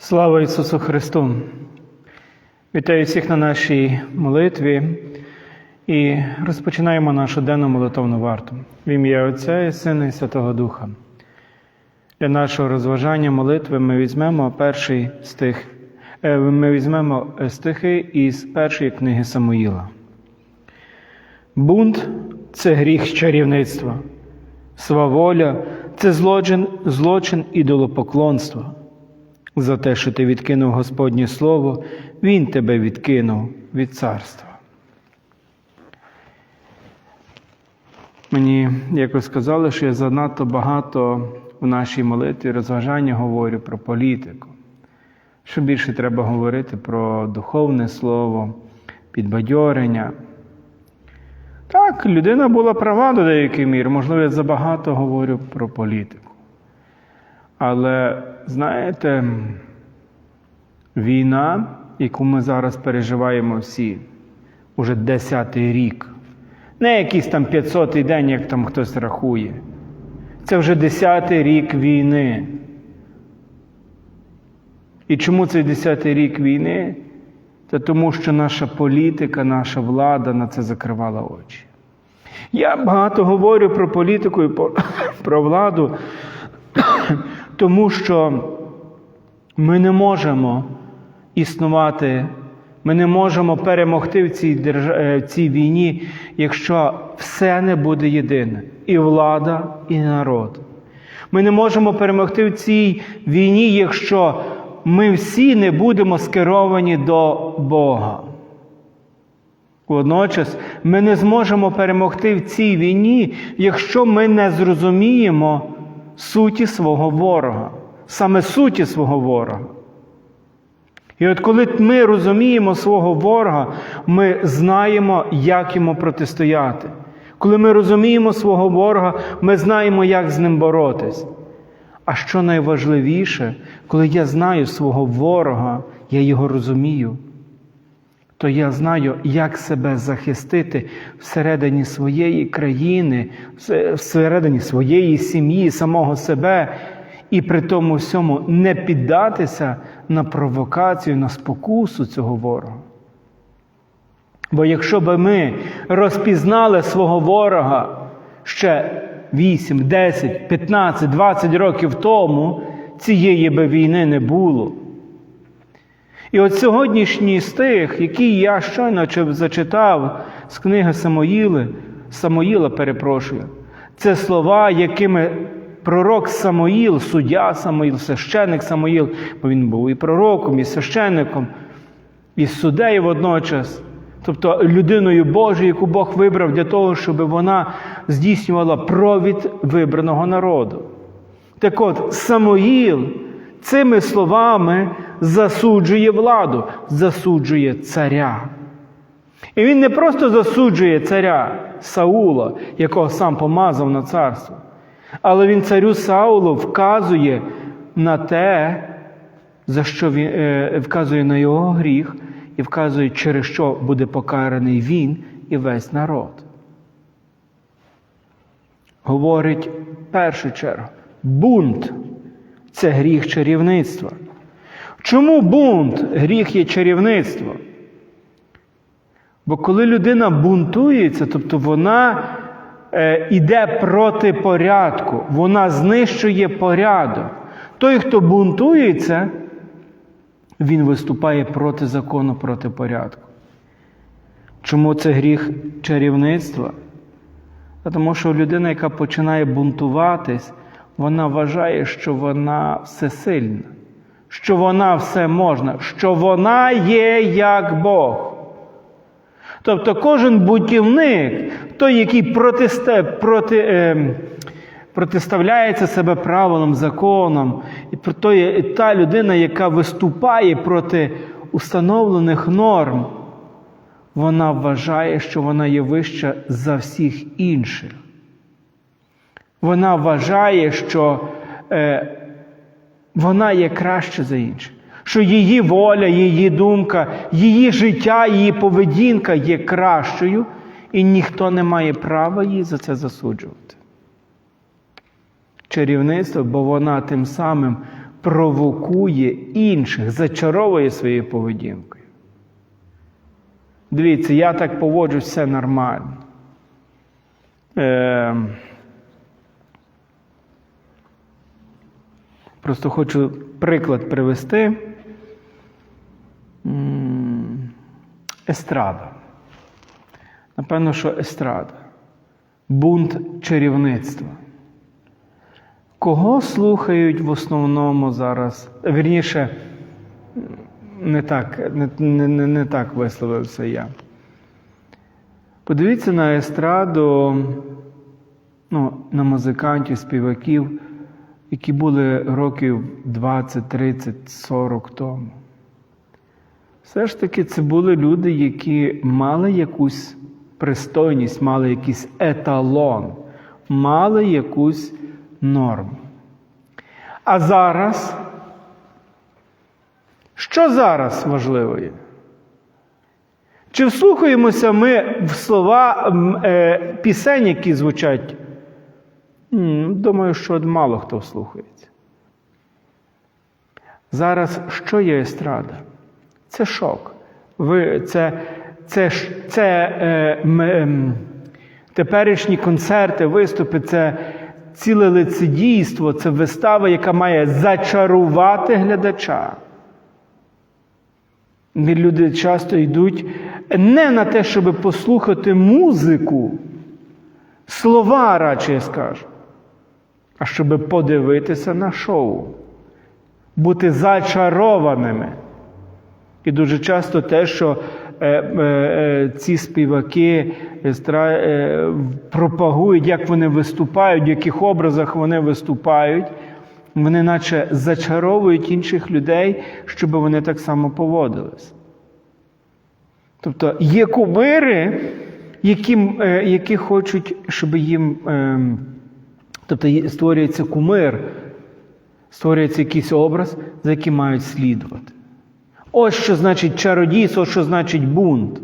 Слава Ісусу Христу! Вітаю всіх на нашій молитві і розпочинаємо нашу денну молитовну варту в ім'я Отця і Сина і Святого Духа. Для нашого розважання молитви ми візьмемо перший стих, е, ми візьмемо стихи із першої книги Самуїла. Бунт це гріх чарівництва, сваволя це злочин, злочин ідолопоклонства. За те, що ти відкинув Господнє Слово, Він тебе відкинув від царства. Мені якось сказали, що я занадто багато в нашій молитві розважання говорю про політику. Що більше треба говорити про духовне слово, підбадьорення. Так, людина була права до деякої міри, можливо, я забагато говорю про політику. Але знаєте, війна, яку ми зараз переживаємо всі, уже десятий рік, не якийсь там 500-й день, як там хтось рахує. Це вже десятий рік війни. І чому цей десятий рік війни? Це тому, що наша політика, наша влада на це закривала очі. Я багато говорю про політику і про владу, тому що ми не можемо існувати, ми не можемо перемогти в цій, держ... в цій війні, якщо все не буде єдине і влада, і народ. Ми не можемо перемогти в цій війні, якщо ми всі не будемо скеровані до Бога. Водночас ми не зможемо перемогти в цій війні, якщо ми не зрозуміємо суті свого ворога, саме суті свого ворога. І от коли ми розуміємо свого ворога, ми знаємо, як йому протистояти. Коли ми розуміємо свого ворога, ми знаємо, як з ним боротись. А що найважливіше, коли я знаю свого ворога, я його розумію, то я знаю, як себе захистити всередині своєї країни, всередині своєї сім'ї, самого себе, і при тому всьому не піддатися на провокацію, на спокусу цього ворога. Бо якщо би ми розпізнали свого ворога ще 8, 10, 15, 20 років тому, цієї би війни не було. І от сьогоднішній стих, який я щойно зачитав з книги Самоїли, Самоїла, перепрошую, це слова, якими пророк Самоїл, суддя Самоїл, священник Самоїл, бо він був і пророком, і священником, і суддею водночас, тобто людиною Божою, яку Бог вибрав для того, щоб вона здійснювала провід вибраного народу. Так от, Самоїл цими словами засуджує владу, засуджує царя. І він не просто засуджує царя Саула, якого сам помазав на царство, але він царю Саулу вказує на те, за що він е, вказує на його гріх, і вказує, через що буде покараний він і весь народ. Говорить в першу чергу, бунт це гріх чарівництва. Чому бунт гріх є чарівництво? Бо коли людина бунтується, тобто вона е, йде проти порядку, вона знищує порядок. Той, хто бунтується, він виступає проти закону, проти порядку. Чому це гріх чарівництва? Тому що людина, яка починає бунтуватись, вона вважає, що вона всесильна, що вона все можна, що вона є як Бог. Тобто кожен бутівник, той, який протисте, проти, е, протиставляється себе правилам, законам, і той, та людина, яка виступає проти установлених норм, вона вважає, що вона є вища за всіх інших. Вона вважає, що е, вона є краще за інших, що її воля, її думка, її життя, її поведінка є кращою, і ніхто не має права її за це засуджувати. Чарівництво, бо вона тим самим провокує інших, зачаровує своєю поведінкою. Дивіться, я так поводжусь, все нормально. Е, Просто хочу приклад привести. Естрада. Напевно, що естрада. Бунт чарівництва. Кого слухають в основному зараз? Вірніше, не так, не, не, не, так висловився я. Подивіться на естраду, ну, на музикантів, співаків, які були років 20, 30, 40 тому. Все ж таки, це були люди, які мали якусь пристойність, мали якийсь еталон, мали якусь норму. А зараз, що зараз важливо є? Чи вслухаємося ми в слова е, пісень, які звучать? Думаю, що мало хто вслухається. Зараз що є естрада? Це шок. Ви, це, це, це е, ем, теперішні концерти, виступи, це ціле лицедійство, це вистава, яка має зачарувати глядача. Люди часто йдуть не на те, щоб послухати музику, слова, радше я скажу, а щоб подивитися на шоу, бути зачарованими. І дуже часто те, що е, е, е, ці співаки естра, е, пропагують, як вони виступають, в яких образах вони виступають, вони наче зачаровують інших людей, щоб вони так само поводились. Тобто є кумири, які, е, які хочуть, щоб їм. Е, тобто створюється кумир, створюється якийсь образ, за яким мають слідувати. Ось що значить чародійство, ось що значить бунт.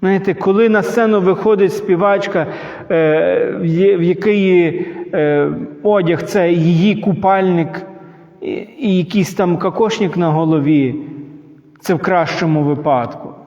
Знаєте, коли на сцену виходить співачка, е, в якої е, одяг це її купальник і якийсь там кокошник на голові, це в кращому випадку.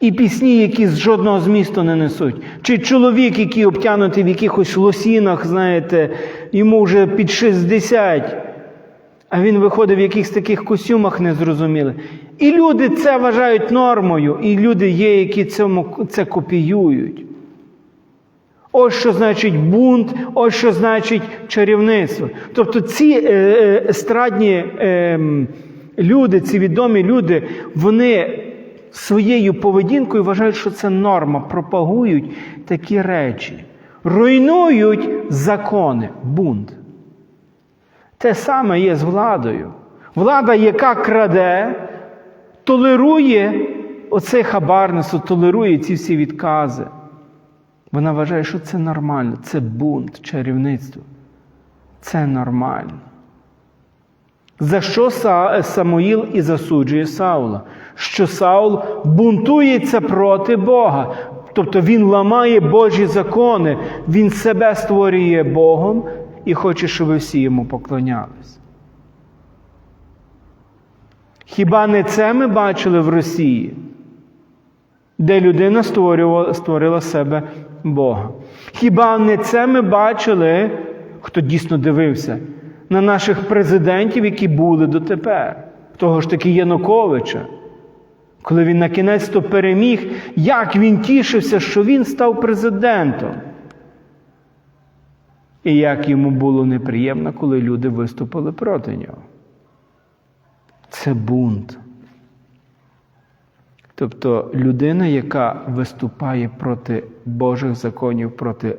І пісні, які з жодного змісту не несуть. Чи чоловік, який обтянутий в якихось лосінах, знаєте, йому вже під 60, а він виходить в якихось таких костюмах незрозумілих. І люди це вважають нормою, і люди є, які цьому, це копіюють. Ось що значить бунт, ось що значить чарівництво. Тобто ці е, е, естрадні е, люди, ці відомі люди, вони своєю поведінкою вважають, що це норма, пропагують такі речі, руйнують закони, бунт. Те саме є з владою. Влада, яка краде, толерує оце хабарництво, толерує ці всі відкази. Вона вважає, що це нормально, це бунт, чарівництво. Це нормально. За що Са- Самуїл і засуджує Саула? Що Саул бунтується проти Бога. Тобто він ламає Божі закони, він себе створює Богом і хоче, щоб всі йому поклонялись. Хіба не це ми бачили в Росії, де людина створювала, створила себе Бога? Хіба не це ми бачили, хто дійсно дивився, на наших президентів, які були дотепер, того ж таки Януковича, коли він на кінець то переміг, як він тішився, що він став президентом. І як йому було неприємно, коли люди виступили проти нього. Це бунт. Тобто людина, яка виступає проти Божих законів, проти,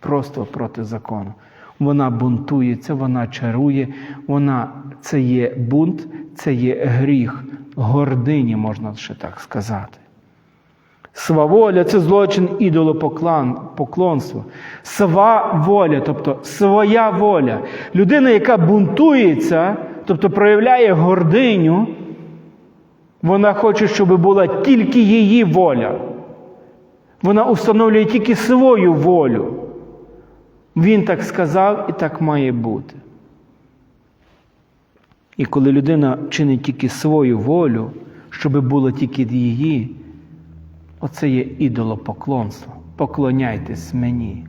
просто проти закону, вона бунтується, вона чарує, вона це є бунт, це є гріх, гордині, можна ще так сказати. Сваволя це злочин ідолопоклонства. Сваволя, тобто своя воля. Людина, яка бунтується, тобто проявляє гординю, вона хоче, щоб була тільки її воля. Вона установлює тільки свою волю. Він так сказав і так має бути. І коли людина чинить тільки свою волю, щоб було тільки її, оце є ідолопоклонство. Поклоняйтесь мені.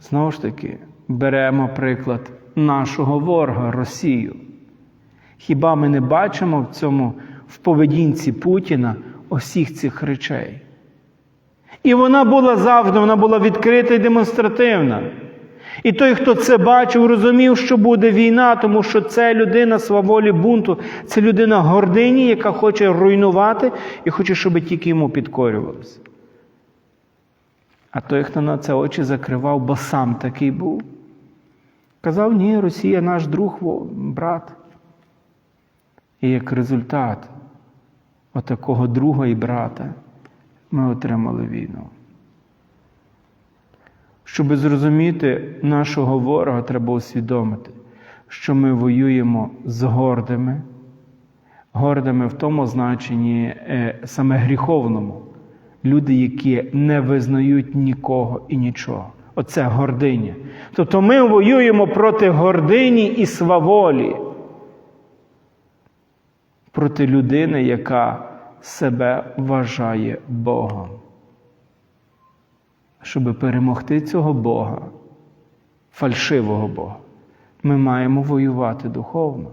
Знову ж таки, беремо приклад нашого ворога Росію. Хіба ми не бачимо в цьому в поведінці Путіна усіх цих речей? І вона була завжди, вона була відкрита і демонстративна. І той, хто це бачив, розумів, що буде війна, тому що це людина сваволі бунту, це людина гордині, яка хоче руйнувати і хоче, щоб тільки йому підкорювалося. А той, хто на це очі закривав, бо сам такий був, казав, ні, Росія наш друг, брат. І як результат отакого друга і брата ми отримали війну. Щоб зрозуміти нашого ворога, треба усвідомити, що ми воюємо з гордими, гордими в тому значенні е, саме гріховному. Люди, які не визнають нікого і нічого. Оце гординя. Тобто ми воюємо проти гордині і сваволі, проти людини, яка себе вважає Богом. Щоб перемогти цього Бога, фальшивого Бога, ми маємо воювати духовно.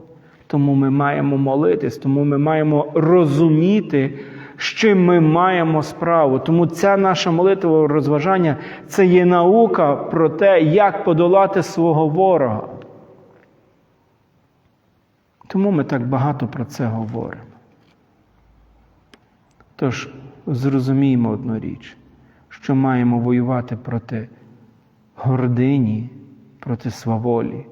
Тому ми маємо молитись, тому ми маємо розуміти, з чим ми маємо справу. Тому ця наша молитва розважання це є наука про те, як подолати свого ворога. Тому ми так багато про це говоримо. Тож зрозуміємо одну річ, що маємо воювати проти гордині, проти сваволі,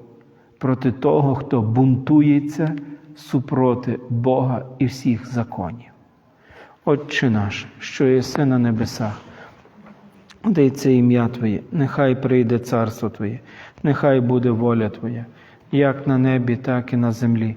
проти того, хто бунтується супроти Бога і всіх законів. Отче наш, що єси на небесах, дається ім'я Твоє, нехай прийде царство Твоє, нехай буде воля Твоя, як на небі, так і на землі.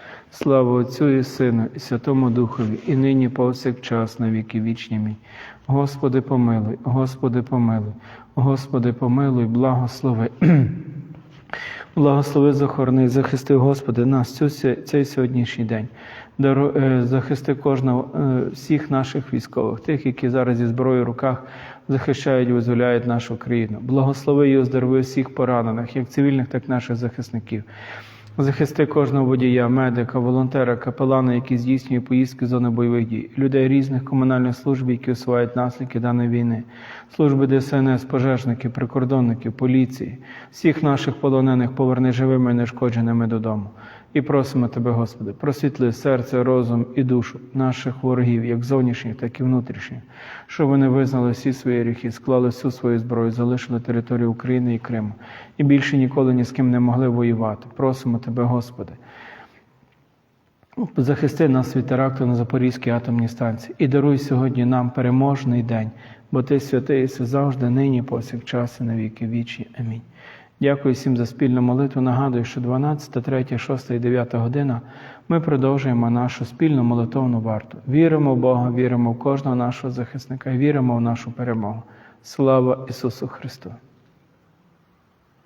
Слава Отцю і Сину, і Святому Духові, і нині повсякчас, на віки вічні. Мій. Господи, помилуй, Господи, помилуй, Господи, помилуй, благослови. Благослови захорони, захисти, Господи, нас цю, цей сьогоднішній день. Дару, е, захисти кожного е, всіх наших військових, тих, які зараз зі зброєю в руках захищають, визволяють нашу країну. Благослови і оздорови всіх поранених, як цивільних, так і наших захисників. Захисти кожного водія, медика, волонтера, капелана, які здійснюють поїздки зони бойових дій, людей різних комунальних служб, які усувають наслідки даної війни, служби ДСНС, пожежники, прикордонники, поліції, всіх наших полонених поверни живими і нешкодженими додому. І просимо Тебе, Господи, просвітли серце, розум і душу наших ворогів, як зовнішніх, так і внутрішніх, щоб вони визнали всі свої гріхи, склали всю свою зброю, залишили територію України і Криму і більше ніколи ні з ким не могли воювати. Просимо Тебе, Господи. Захисти нас від теракту на Запорізькій атомній станції і даруй сьогодні нам переможний день, бо Ти святий, і завжди, нині, повсякчас і на віки вічні. Амінь. Дякую всім за спільну молитву. Нагадую, що 12, 3, 6 і 9 година ми продовжуємо нашу спільну молитовну варту. Віримо в Бога, віримо в кожного нашого захисника, віримо в нашу перемогу. Слава Ісусу Христу!